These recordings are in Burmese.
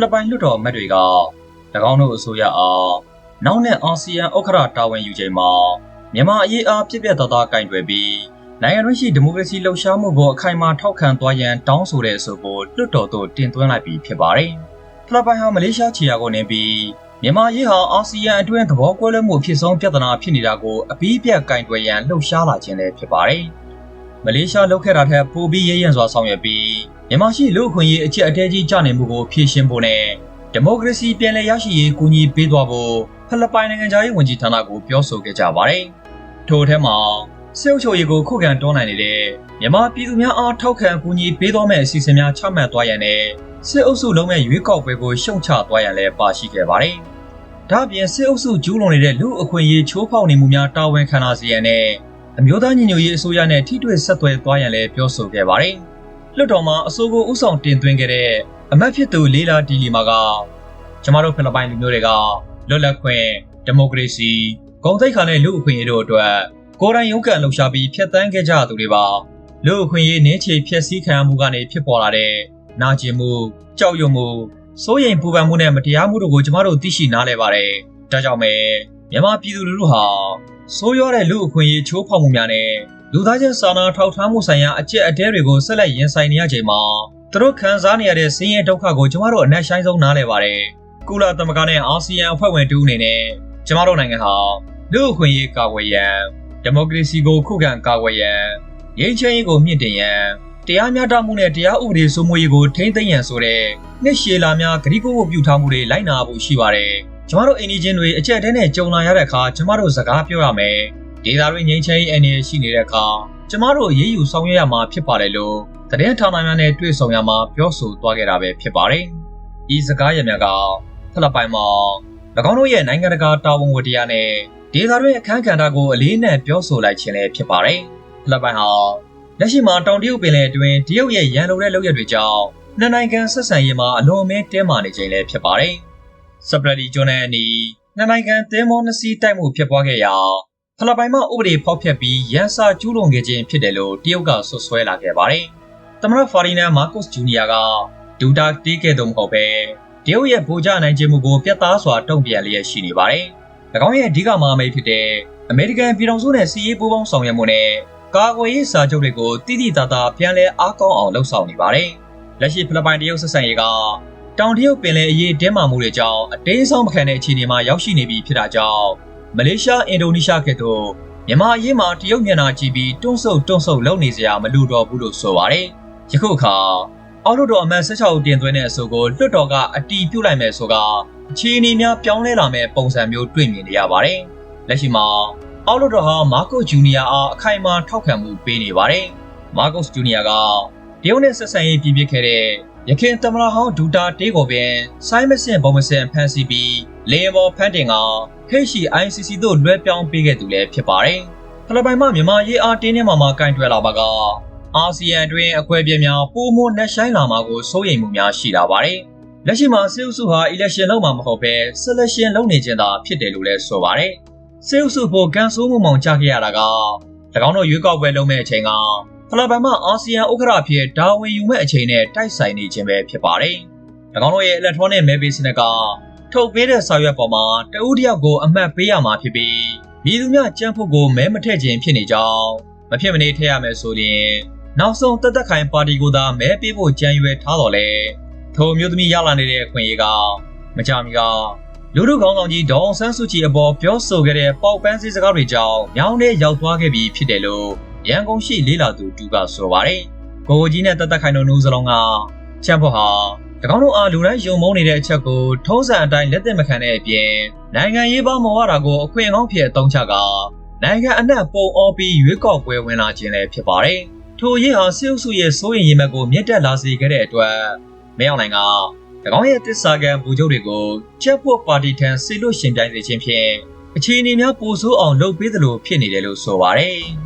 လစ်ပိုင်လွှတ်တော်အမတ်တွေက၎င်းတို့အစိုးရအားနောက်နဲ့အာဆီယံဥက္ကဋ္ဌတာဝန်ယူချိန်မှာမြန်မာအရေးအားပြည့်ပြည့်သားသားကင်တွယ်ပြီးနိုင်ငံတော်ရှိဒီမိုကရေစီလှုပ်ရှားမှုကိုအခိုင်အမာထောက်ခံသွားရန်တောင်းဆိုတဲ့အဆိုကိုလွှတ်တော်သို့တင်သွင်းလိုက်ပြီးဖြစ်ပါတယ်။ဖလစ်ပိုင်ဟာမလေးရှားခြေရာကိုနေပြီးမြန်မာရေးဟာအာဆီယံအတွင်းသဘောကွဲလွဲမှုအဖြစ်ဆုံးပြဿနာဖြစ်နေတာကိုအပြီးပြတ်ကင်တွယ်ရန်လှုပ်ရှားလာခြင်းလည်းဖြစ်ပါတယ်။ မလေးရှားလုပ်ခဲ့တာထက်ပိုပြီးရဲရင်စွာဆောင်ရွက်ပြီးမြန်မာရှိလူအခွင့်အရေးအချက်အတဲကြီးကြနေမှုကိုဖြေရှင်းဖို့နဲ့ဒီမိုကရေစီပြန်လည်ရရှိရေးကူညီပေးသွားဖို့ဖိလစ်ပိုင်နိုင်ငံသားရေးဝန်ကြီးဌာနကိုပြောဆိုခဲ့ကြပါတယ်။ထို့ထဲမှာစစ်အုပ်ချုပ်ရေးကိုခုခံတွန်းလှန်နေတဲ့မြန်မာပြည်သူများအားထောက်ခံကူညီပေးသွားမယ့်အစီအစဉ်များချမှတ်သွားရန်နဲ့စစ်အုပ်စုလုံးမဲ့ရွေးကောက်ပွဲကိုရှုံချသွားရန်လည်းပါရှိခဲ့ပါတယ်။ဒါ့အပြင်စစ်အုပ်စုကျူးလွန်နေတဲ့လူအခွင့်အရေးချိုးဖောက်နေမှုများတာဝန်ခံလာစေရန်နဲ့ အမျိုးသားညီညွတ်ရေးအစိုးရနဲ့ထိတွေ့ဆက်သွယ်သွားရန်လည်းပြောဆိုခဲ့ပါတယ်။လွှတ်တော်မှာအဆိုကိုဥဆောင်တင်သွင်းခဲ့တဲ့အမတ်ဖြစ်သူလေးလာဒီလီမာကကျမတို့ဖိလစ်ပိုင်လူမျိုးတွေကလွတ်လပ်ခွင့်ဒီမိုကရေစီဂုဏ်သိက္ခာနဲ့လူအခွင့်အရေးတို့အတွက်ကိုယ်တိုင်ရုန်းကန်လှုပ်ရှားပြီးဖျက်ဆီးခဲ့ကြသူတွေပါလူအခွင့်အရေးနင်းချေဖျက်ဆီးခံရမှုကနေဖြစ်ပေါ်လာတဲ့နာကျင်မှုကြောက်ရွံ့မှုစိုးရိမ်ပူပန်မှုနဲ့မတရားမှုတို့ကိုကျမတို့သိရှိနားလည်ပါတယ်ဒါကြောင့်ပဲမြန်မာပြည်သူလူထုဟာ ဆိုးရွားတဲ့လူအခွင့်အရေးချိုးဖောက်မှုများနဲ့လူသားချင်းစာနာထောက်ထားမှုဆိုင်ရာအကျက်အတဲတွေကိုဆက်လက်ရင်ဆိုင်နေရချိန်မှာသူတို့ခံစားနေရတဲ့ဆင်းရဲဒုက္ခကိုကျမတို့အနက်ရှိုင်းဆုံးနားလည်ပါတယ်ကုလသမဂ္ဂနဲ့အာဆီယံအဖွဲ့ဝင်တူအနေနဲ့ကျမတို့နိုင်ငံဟာလူအခွင့်အရေးကာကွယ်ရန်ဒီမိုကရေစီကိုခုခံကာကွယ်ရန်ငြိမ်းချမ်းရေးကိုမြင့်တင်ရန်တရားမျှတမှုနဲ့တရားဥပဒေစိုးမိုးရေးကိုထိန်းသိမ်းရန်ဆိုတဲ့နှစ်ရှည်လာများဂရိကိုကိုပြုထားမှုတွေလိုက်နာဖို့ရှိပါတယ်။ ကျမတို့အင်ဒီဂျင်တွေအကြက်တဲနဲ့ကြုံလာရတဲ့အခါကျမတို့စကားပြောရမယ်။ဒေတာတွေငြိမ်းချမ်းရေးအနေရှိနေတဲ့အခါကျမတို့ရေးယူဆောင်ရွက်ရမှာဖြစ်ပါတယ်လို့သတင်းဌာနများနဲ့တွေ့ဆုံရမှာပြောဆိုသွားခဲ့တာပဲဖြစ်ပါတယ်။ဤစကားရများကဖလပိုင်မှာ၎င်းတို့ရဲ့နိုင်ငံတကာတာဝန်ဝတ္တရားနဲ့ဒေသတွင်းအခမ်းကဏ္ဍကိုအလေးနက်ပြောဆိုလိုက်ခြင်းလည်းဖြစ်ပါတယ်။ဖလပိုင်ဟာလက်ရှိမှာတောင်တရုတ်ပင်လယ်အတွင်းတရုတ်ရဲ့ရန်လိုတဲ့လုပ်ရက်တွေကြောင့်နှစ်နိုင်ငံဆက်ဆံရေးမှာအလွန်အမင်းတင်းမာနေခြင်းလည်းဖြစ်ပါတယ်။ စပရဒီကျွန်းနဲ့အနီးနှစ်နိုင်ငံသင်းမောနှစ်စီးတိုက်မှုဖြစ်ပွားခဲ့ရာဖလပိုင်မှဥပဒေဖောက်ဖျက်ပြီးရန်စာကျူးလွန်ခဲ့ခြင်းဖြစ်တယ်လို့တရုတ်ကဆွဆွဲလာခဲ့ပါတယ်။သမရဖာရီနာမာကုစ်ဂျူနီယာကဒူတာတီးခဲ့တော့မဟုတ်ပဲတရုတ်ရဲ့ဗိုလ်ချနိုင်ခြင်းမှုကိုပြတ်သားစွာတုံ့ပြန်လျက်ရှိနေပါတယ်။၎င်းရဲ့အဓိကမဟာမိတ်ဖြစ်တဲ့အမေရိကန်ပြည်ထောင်စုနဲ့စီးရေးပူးပေါင်းဆောင်ရွက်မှုနဲ့ကာကွယ်ရေးစာချုပ်တွေကိုတိတိတသားပြန်လည်အားကောင်းအောင်လှုပ်ဆောင်နေပါတယ်။လက်ရှိဖိလစ်ပိုင်တရုတ်ဆက်ဆံရေးက တောင်တရုတ်ပင်လယ်အရေးတင်းမာမှုတွေကြောင့်အတင်းဆောင်မခံတဲ့အခြေအနေမှာရောက်ရှိနေပြီဖြစ်တာကြောင့်မလေးရှားအင်ဒိုနီးရှားကဲ့သို့မြန်မာအရေးမှာတရုတ်မျက်နှာကြည့်ပြီးတွန့်ဆုတ်တွန့်ဆုတ်လုပ်နေစရာမလိုတော့ဘူးလို့ဆိုပါတယ်။ယခုအခါအောက်လွှတ်တော်အမတ်16ဦးတင်သွင်းတဲ့အဆိုကိုလွှတ်တော်ကအတီးပြုတ်လိုက်မယ်ဆိုကအခြေအနေများပြောင်းလဲလာမဲ့ပုံစံမျိုးတွေ့မြင်နေရပါတယ်။လက်ရှိမှာအောက်လွှတ်တော်ဟာမာကိုဂျူနီယာအားအခိုင်အမာထောက်ခံမှုပေးနေပါတယ်။မာကိုဂျူနီယာကတရုတ်နဲ့ဆက်ဆံရေးပြပြခဲ့တဲ့ ရခိုင်သမလာဟောင်းဒူတာတေးကိုပင်ဆိုင်းမစင်ပုံမစင်ဖန်စီပြီးလေယာဉ်ပေါ်ဖမ်းတင်ကဟိတ်ရှိ ICC တို့လွှဲပြောင်းပေးခဲ့သူလည်းဖြစ်ပါတယ်။ဖိလစ်ပိုင်မှမြန်မာရေးအားတင်းနေမှာမှကင်တွယ်လာပါကအာဆီယံတွင်အကွဲပြဲများပိုမိုနှက်ဆိုင်လာမှာကိုစိုးရိမ်မှုများရှိလာပါတယ်။လက်ရှိမှာစစ်အုပ်စုဟာ election လုပ်မှာမဟုတ်ဘဲ selection လုပ်နေခြင်းသာဖြစ်တယ်လို့လည်းဆိုပါတယ်။စစ်အုပ်စုဖို့ကန်ဆိုးမှုမောင်ချခဲ့ရတာက၎င်းတို့ရွေးကောက်ပွဲလုပ်မဲ့အချိန်က ဖလပိုင်မှအာဆီယံဥက္ကဋ္ဌဖြစ်ဒါဝင်ယူမဲ့အချိန်နဲ့တိုက်ဆိုင်နေခြင်းပဲဖြစ်ပါတယ်။၎င်းတို့ရဲ့ electronic မဲပေးစနစ်ကထုတ်ပေးတဲ့စာရွက်ပေါ်မှာတဦးတယောက်ကိုအမှတ်ပေးရမှာဖြစ်ပြီးပြည်သူများကြမ်းဖို့ကိုမဲမထည့်ခြင်းဖြစ်နေကြောင်းမဖြစ်မနေထည့်ရမယ်ဆိုရင်နောက်ဆုံးတက်တက်ခိုင်ပါတီကိုသာမဲပေးဖို့ကြံရွယ်ထားတော်လဲထိုမျိုးသမီးရလာနေတဲ့အခွင့်အရေးကမကြမီကလူလူကောင်းကောင်ကြီးဒေါအောင်ဆန်းစုကြည်အပေါ်ပြောဆိုခဲ့တဲ့ပေါက်ပန်းစည်းစကားတွေကြောင့်ညောင်းနဲ့ရောက်သွားခဲ့ပြီဖြစ်တယ်လို့ ရန်ကုန်ရှိလေးလာသူတူကဆိုပါတယ်။ကိုကြီးနဲ့တက်တက်ခိုင်တို့နှုတ်စလုံးကချက်ဖို့ဟာ၎င်းတို့အားလူတိုင်းယုံမုန်းနေတဲ့အချက်ကိုထုံးစံအတိုင်းလက်သင့်မခံတဲ့အပြင်နိုင်ငံရေးပေါင်းမော်ရတာကိုအခွင့်အကောင်းဖြစ်အသုံးချကနိုင်ငံအနှံ့ပုံအောပြီးရွေးကောက်ပွဲဝင်လာခြင်းလည်းဖြစ်ပါတယ်။ထိုရင်းဟာစစ်အုပ်စုရဲ့စိုးရိမ်ရင်မဲ့ကိုမြင့်တက်လာစေခဲ့တဲ့အတွက်မရောက်နိုင်က၎င်းရဲ့တစ္ဆာကံဘူချုပ်တွေကိုချက်ဖို့ပါတီထံဆေလွတ်ရှင်ပြိုင်စေခြင်းဖြင့်အခြေအနေများပိုဆိုးအောင်လုပ်ပေးသလိုဖြစ်နေတယ်လို့ဆိုပါတယ်။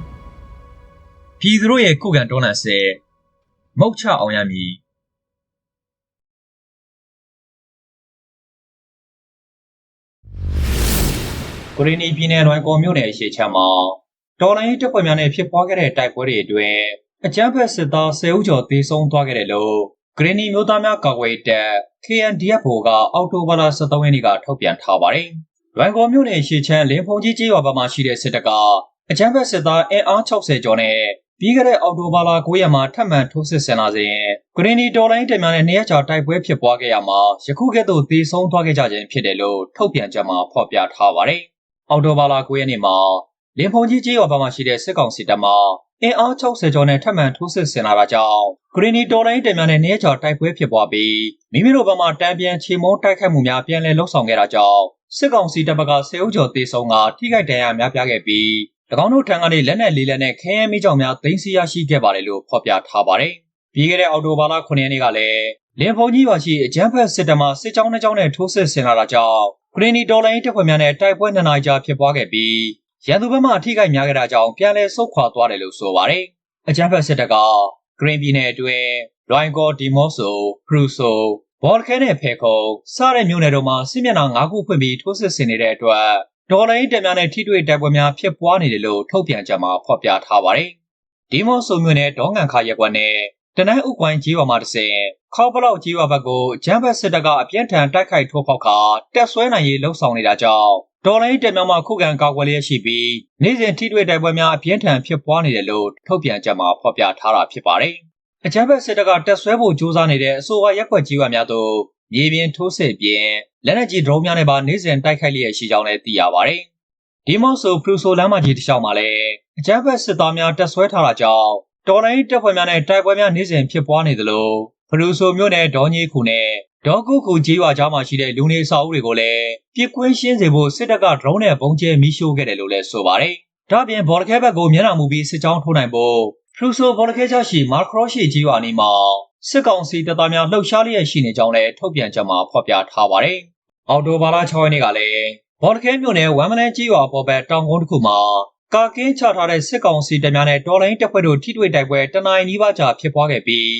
ပြည်သူတို့ရဲ့ခုခံတွန်းလှန်စေမုတ်ချအောင်ရမည်ကိုရီနီပြည်နယ်လွိုင်ကော်မြို့နယ်အရှိချမ်းမှာတော်လိုင်းတပ်ဖွဲ့များနဲ့ဖြစ်ပွားခဲ့တဲ့တိုက်ပွဲတွေအတွင်းအကြမ်းဖက်စစ်သား10ဦးကျော်သေဆုံးသွားခဲ့တယ်လို့ဂရင်းနီမျိုးသားများကာကွယ်ရေးတပ် KNDF ကအောက်တိုဘာလ23ရက်နေ့ကထုတ်ပြန်ထားပါတယ်။လွိုင်ကော်မြို့နယ်ရှေချမ်းလင်းဖုန်ကြီးကျေးရွာဘက်မှာရှိတဲ့စစ်တပ်ကအကြမ်းဖက်စစ်သားအင်အား60ကျော်နဲ့ ပြီးခဲ့တဲ့အောက်တိုဘာလ9ရက်မှာထပ်မံထိုးစစ်ဆင်လာစဉ်ဂရင်းနီတော်လိုင်းတင်များနဲ့နေရာချတိုက်ပွဲဖြစ်ပွားခဲ့ရမှာယခုကဲ့သို့သေဆုံးသွားခဲ့ကြခြင်းဖြစ်တယ်လို့ထုတ်ပြန်ချက်မှာဖော်ပြထားပါတယ်။အောက်တိုဘာလ9ရက်နေ့မှာလင်းဖုန်ကြီးကျေးရွာဘက်မှာရှိတဲ့စစ်ကောင်စီတပ်မှအင်အား60ကျော်နဲ့ထပ်မံထိုးစစ်ဆင်လာတာကြောင့်ဂရင်းနီတော်လိုင်းတင်များနဲ့နေရာချတိုက်ပွဲဖြစ်ပွားပြီးမိမိတို့ဘက်မှတံပြန်ချေမုန်းတိုက်ခိုက်မှုများပြန်လည်လှုပ်ဆောင်ခဲ့တာကြောင့်စစ်ကောင်စီတပ်ဘက်ကစေအုပ်ကျော်တေဆုံးကထိခိုက်ဒဏ်ရာများပြားခဲ့ပြီး၎ င်းတို့ထံကနေလက်နက်လေးလက်နဲ့ခဲယမ်းမိကြောင်များသိမ်းဆည်းရရှိခဲ့ပါတယ်လို့ဖော်ပြထားပါတယ်။ပြီးခဲ့တဲ့အောက်တိုဘာလ9ရက်နေ့ကလည်းလင်းဖုန်ကြီးရွာရှိအကြမ်းဖက်စစ်တပ်မှစစ်ကြောင်းတစ်ကြောင်းနဲ့ထိုးစစ်ဆင်လာတာကြောင့်ဂရင်းနီဒေါ်လာရင်းတပ်ဖွဲ့များနဲ့တိုက်ပွဲနှစ်နာရီကြာဖြစ်ပွားခဲ့ပြီးရန်သူဘက်မှအထိခိုက်များခဲ့တာကြောင့်ပြန်လည်ဆုတ်ခွာသွားတယ်လို့ဆိုပါတယ်။အကြမ်းဖက်စစ်တပ်ကဂရင်းပြည်နယ်အတွင်းလွိုင်ကော်ဒီမော့ဆိုဖရူဆိုဘော်လခဲနဲ့ဖေခုံစတဲ့မြို့နယ်တို့မှာစစ်မျက်နှာ၅ခုဖွင့်ပြီးထိုးစစ်ဆင်နေတဲ့အတွက် ဒေါ်လာရင်းတပ်များနဲ့ထိတွေ့တိုက်ပွဲများဖြစ်ပွားနေတယ်လို့ထုတ်ပြန်ကြမှာဖော်ပြထားပါတယ်။ဒီမော့ဆိုမြို့နယ်ဒေါငန်ခါရက်ကွက်နဲ့တနန်းဥကွိုင်းကြီးရွာမှာတစ်ဆင်ခေါပလောက်ကြီးရွာဘက်ကိုဂျမ်ဘတ်စစ်တပ်ကအပြင်းထန်တိုက်ခိုက်ထိုးပေါက်ခါတက်ဆွဲနိုင်ရေးလှုံ့ဆော်နေတာကြောင့်ဒေါ်လာရင်းတပ်များမှခုခံကာကွယ်လျက်ရှိပြီးနေ့စဉ်ထိတွေ့တိုက်ပွဲများအပြင်းထန်ဖြစ်ပွားနေတယ်လို့ထုတ်ပြန်ကြမှာဖော်ပြထားတာဖြစ်ပါတယ်။အကြမ်းဖက်စစ်တပ်ကတက်ဆွဲဖို့ကြိုးစားနေတဲ့အဆိုပါရက်ွက်ကြီးရွာများသို့ မြေပြင်ထိုးစစ်ပြင်လက်နက်ကြီးဒရုန်းများနဲ့ပါနေ့စဉ်တိုက်ခိုက်လျက်ရှိကြောင်းလည်းသိရပါတယ်။ဒီမော့ဆိုဖရူဆိုလမ်းမကြီးတစ်လျှောက်မှာလည်းအကြမ်းဖက်စစ်သားများတက်ဆွဲထားတာကြောင့်တော်လိုင်းတပ်ဖွဲ့များနဲ့တိုက်ပွဲများနေ့စဉ်ဖြစ်ပွားနေသလိုဖရူဆိုမြို့နယ်ဒေါ်ကြီးခုနဲ့ဒေါ်ကုခုကြီးရွာကြားမှာရှိတဲ့လူနေအဆောက်အဦတွေကိုလည်းပြစ်ကွင်းရှင်းစေဖို့စစ်တပ်ကဒရုန်းနဲ့ပုံကျဲမိရှို့ခဲ့တယ်လို့လည်းဆိုပါတယ်။ဒါ့အပြင်ဘော်လခဲဘက်ကိုမျက်နှာမူပြီးစစ်ကြောင်းထိုးနိုင်ဖို့ဖရူဆိုဘော်လခဲချရှိမာခရော့ရှိကြီးရွာနီမှာ စစ်ကောင်စီတပ်သားများလှုပ်ရှားလျက်ရှိနေကြောင်းလည်းထုတ်ပြန်ကြမှာဖော်ပြထားပါတယ်။အော်တိုဘာလ6ရက်နေ့ကလည်းဘော်လခဲမြို့နယ်ဝမ်မလန်ကြီးရွာပေါ်ဘက်တောင်ကုန်းတစ်ခုမှာကာကင်းချထားတဲ့စစ်ကောင်စီတပ်များနဲ့တော်လိုင်းတပ်ဖွဲ့တို့ထိတွေ့တိုက်ပွဲတနင်္လာနေ့ပါကြာဖြစ်ပွားခဲ့ပြီး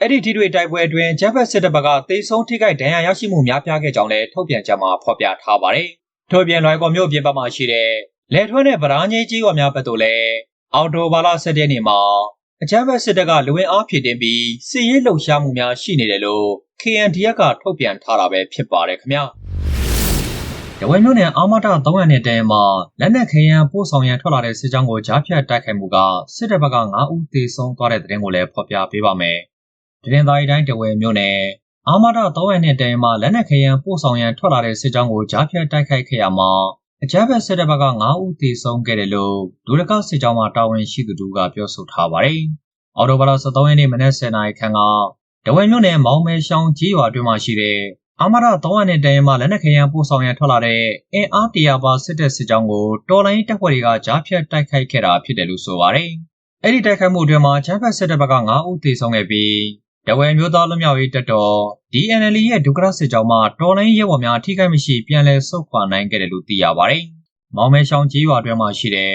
အဲ့ဒီထိတွေ့တိုက်ပွဲအတွင်းဂျပက်စစ်တပ်ဘက်ကတေဆုံးထိခိုက်ဒဏ်ရာရရှိမှုများပြားခဲ့ကြောင်းလည်းထုတ်ပြန်ကြမှာဖော်ပြထားပါတယ်။ထို့ပြင်လွိုင်ကော်မြို့ပြင်ပမှာရှိတဲ့လေထွန်းနဲ့ဗရာငင်းကြီးရွာများဘက်သို့လည်းအော်တိုဘာလ7ရက်နေ့မှာ အကြမ်းဖက်စစ်တပ်ကလူဝင်အားဖြည့်တင်ပြီးစစ်ရေးလှုပ်ရှားမှုများရှိနေတယ်လို့ KNDF ကထုတ်ပြန်ထားတာပဲဖြစ်ပါတယ်ခင်ဗျာ။ရဝဲမြို့နယ်အာမတာ300နဲ့တဲမှာလက်နက်ခဲယမ်းပို့ဆောင်ရန်ထွက်လာတဲ့စစ်ကြောင်းကိုကြားဖြတ်တိုက်ခိုက်မှုကစစ်တပ်ဘက်က9ဦးသေဆုံးသွားတဲ့တဲ့တင်ကိုလည်းဖော်ပြပေးပါမယ်။တရင်သားရီတိုင်းတဝဲမြို့နယ်အာမတာ300နဲ့တဲမှာလက်နက်ခဲယမ်းပို့ဆောင်ရန်ထွက်လာတဲ့စစ်ကြောင်းကိုကြားဖြတ်တိုက်ခိုက်ခဲ့ရမှာ အကြမ်းဖက်စစ်တပ်ဘက်က9ဦးသေဆုံးခဲ့တယ်လို့ဒုရကစစ်ကြောင်းမှတာဝန်ရှိသူတို့ကပြောဆိုထားပါတယ်။အော်တိုဘာလ23ရက်နေ့မနက်10:00နာရီခန့်ကဒဝဲမြို့နယ်မောင်မဲရှောင်းကြီးရွာတွင်မှရှိတဲ့အမရ300နဲ့တရင်မှလက်နက်ခဲယမ်းပို့ဆောင်ရန်ထွက်လာတဲ့အင်အားတရာပါစစ်တပ်စစ်ကြောင်းကိုတော်လိုင်းတပ်ဖွဲ့တွေကကြားဖြတ်တိုက်ခိုက်ခဲ့တာဖြစ်တယ်လို့ဆိုပါတယ်။အဲ့ဒီတိုက်ခိုက်မှုအတွင်းမှာချမ်းဖက်စစ်တပ်ဘက်က9ဦးသေဆုံးခဲ့ပြီး တဝဲမျိုးသားလူမျိုးရေးတပ်တော် DNL ရဲ့ဒုက္ခရစစ်ကြောင်းမှတော်လိုင်းရဲဘော်များထိခိုက်မရှိပြန်လည်ဆုတ်ခွာနိုင်ခဲ့တယ်လို့သိရပါတယ်။မောင်မဲရှောင်းကြီးရွာတွင်မှရှိတဲ့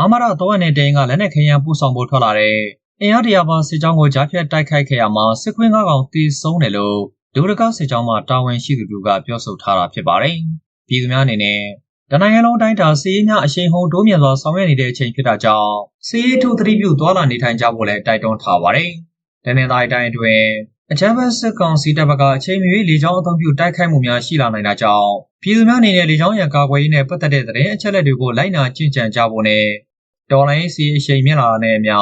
အမရ300နဲ့တရင်ကလက်နက်ခဲယမ်းပို့ဆောင်ဖို့ထွက်လာတဲ့အင်အားတရာပါစစ်ကြောင်းကိုကြားဖြတ်တိုက်ခိုက်ခဲ့ရမှာစစ်ခွင်းကားကောင်တေဆုံးတယ်လို့ဒုရကစစ်ကြောင်းမှတာဝန်ရှိသူတို့ကပြောဆိုထားတာဖြစ်ပါတယ်။ပြည်သူများအနေနဲ့တနိုင်ငံလုံးတိုင်းတာစီးရေးများအရှိန်ဟုန်တိုးမြင့်စွာဆောင်ရွက်နေတဲ့အချိန်ဖြစ်တာကြောင့်စီးရေးထုသတိပြုသွားလာနေထိုင်ကြဖို့လည်းတိုက်တွန်းထားပါတယ်။ တနင်္သာရီတိုင်းအတွင်းအကြမ်းဖက်စစ်ကောင်စီတပ်ဘက်ကအချိန်မရွေးလေကြောင်းအုံပြုတိုက်ခိုက်မှုများရှိလာနိုင်တာကြောင့်ပြည်သူများအနေနဲ့လေကြောင်းရန်ကာကွယ်ရေးနဲ့ပတ်သက်တဲ့သတင်းအချက်အလက်တွေကိုလိုက်နာကျင့်ကြံကြဖို့နဲ့ဒေါ်လာရင်းစီအရှိန်မြင့်လာတဲ့အမျှ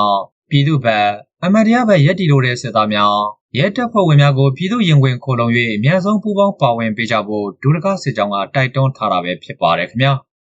ပြည်သူ့ဘက်အမတ်တရားဘက်ရက်တီလိုတဲ့စစ်သားများရဲတပ်ဖွဲ့ဝင်များကိုပြည်သူရင်ဝင်ခိုလုံ၍အများဆုံးပူးပေါင်းပါဝင်ပေးကြဖို့ဒုရကစစ်ကြောင်းကတိုက်တွန်းထားတာပဲဖြစ်ပါတယ်ခင်ဗျာ။